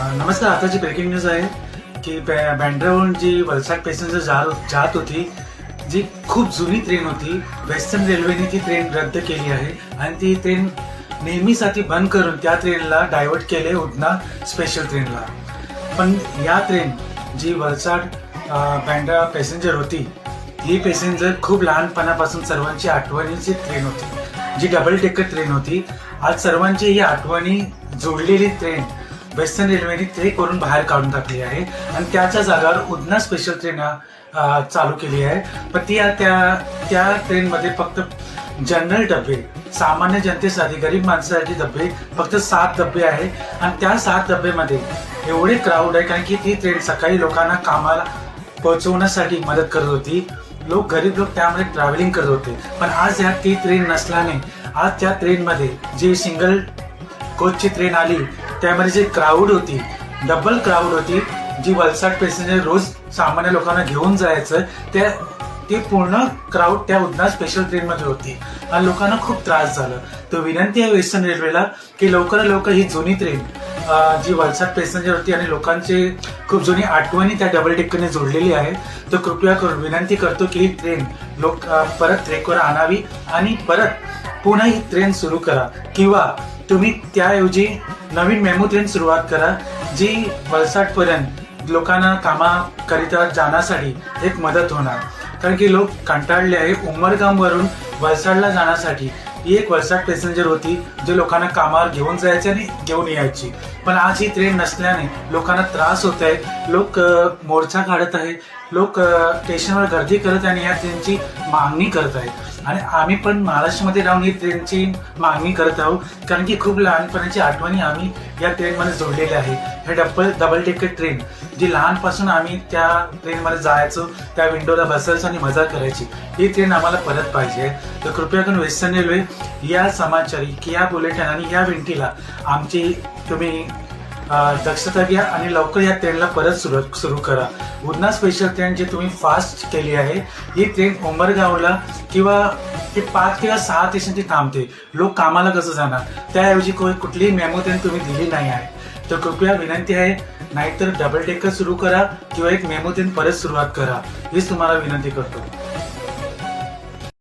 नमस्कार आताची breaking news आहे की बॅ- बँड्रावरून जी वलसाड पॅसेंजर जा जात होती जी खूप जुनी ट्रेन होती वेस्टर्न रेल्वेने ती ट्रेन रद्द केली आहे आणि ती ट्रेन नेहमीसाठी बंद करून त्या ट्रेनला डायव्हर्ट केले उडना स्पेशल ट्रेनला पण या ट्रेन जी वलसाड बँड्रा पॅसेंजर होती ही पॅसेंजर खूप लहानपणापासून सर्वांची आठवणीची ट्रेन होती जी डबल टेकर ट्रेन होती. आज सर्वांची ही आठवणी जोडलेली ट्रेन वेस्टर्न रेल्वेने ते करून बाहेर काढून टाकली आहे. आणि त्याच्या जागावर उदना स्पेशल ट्रेन चालू केली आहे. पण ती त्या त्या ट्रेनमध्ये फक्त जनरल डबे सामान्य जनतेसाठी गरीब माणसासाठी डबे फक्त सात डबे आहे. आणि त्या सात डब्यामध्ये एवढे क्राऊड आहे कारण की ती ट्रेन सकाळी लोकांना कामाला पोहोचवण्यासाठी मदत करत होती. लोक गरीब लोक त्यामध्ये ट्रॅव्हलिंग करत होते. पण आज ह्या ती ट्रेन नसल्याने आज त्या ट्रेनमध्ये जी सिंगल कोचची ट्रेन आली त्यामध्ये जी क्राऊड होती डबल क्राऊड होती जी वलसाड पॅसेंजर रोज सामान्य लोकांना घेऊन जायचं त्या ती पूर्ण क्राऊड त्या उदना स्पेशल ट्रेनमध्ये होती. आणि लोकांना खूप त्रास झाला. तर विनंती आहे वेस्टर्न रेल्वेला की लवकरात लवकर ही जुनी ट्रेन जी वलसाड पॅसेंजर होती आणि लोकांची खूप जुनी आठवणी त्या डबल डेक्करने जोडलेली आहे तर कृपया करून विनंती करतो की ही ट्रेन लोक परत ट्रेकवर आणावी आणि परत पुन्हा ही ट्रेन सुरू करा. किंवा तुम्ही त्याऐवजी नवीन मेमो ट्रेन सुरुवात करा जी वलसाडपर्यंत लोकांना कामाकरिता जाण्यासाठी एक मदत होणार. कारण की लोक कंटाळले आहे. उमरगामवरून वलसाडला जाण्यासाठी. ही एक वर्षात पॅसेंजर होती जे लोकांना कामावर घेऊन जायचे आणि घेऊन यायची. पण आज ही ट्रेन नसल्याने लोकांना त्रास होत आहे. लोक मोर्चा काढत आहे. लोक स्टेशनवर गर्दी करत आहे आणि या ट्रेनची मागणी करत आहेत. आणि आम्ही पण महाराष्ट्रामध्ये राहून ही ट्रेनची मागणी करत आहोत. कारण की खूप लहानपणाची आठवणी आम्ही या ट्रेनमध्ये जोडलेल्या आहे हे डबल डबल टेकर ट्रेन जी लहानपासून आम्ही त्या ट्रेनमध्ये जायचो त्या विंडोला बसायचो आणि मजा करायची. ही ट्रेन आम्हाला परत पाहिजे तर कृपया करून वेस्टर्न रेल्वे या समाचारी या बुलेटिन आणि या विंटीला आमची तुम्ही दक्षता घ्या आणि लवकर या ट्रेनला परत सुरू सुरू करा. उन्हा स्पेशल ट्रेन जी तुम्ही फास्ट केली आहे ही ट्रेन उमरगावला किंवा ते पाच किंवा सहा स्टेशनची थांबते. लोक कामाला कसं जाणार? त्याऐवजी कोणी कुठलीही मेमो ट्रेन तुम्ही दिली नाही आहे. तर कृपया विनंती आहे नाहीतर डबल टेकर सुरू करा किंवा एक मेमो ट्रेन परत सुरुवात करा. हीच तुम्हाला विनंती करतो.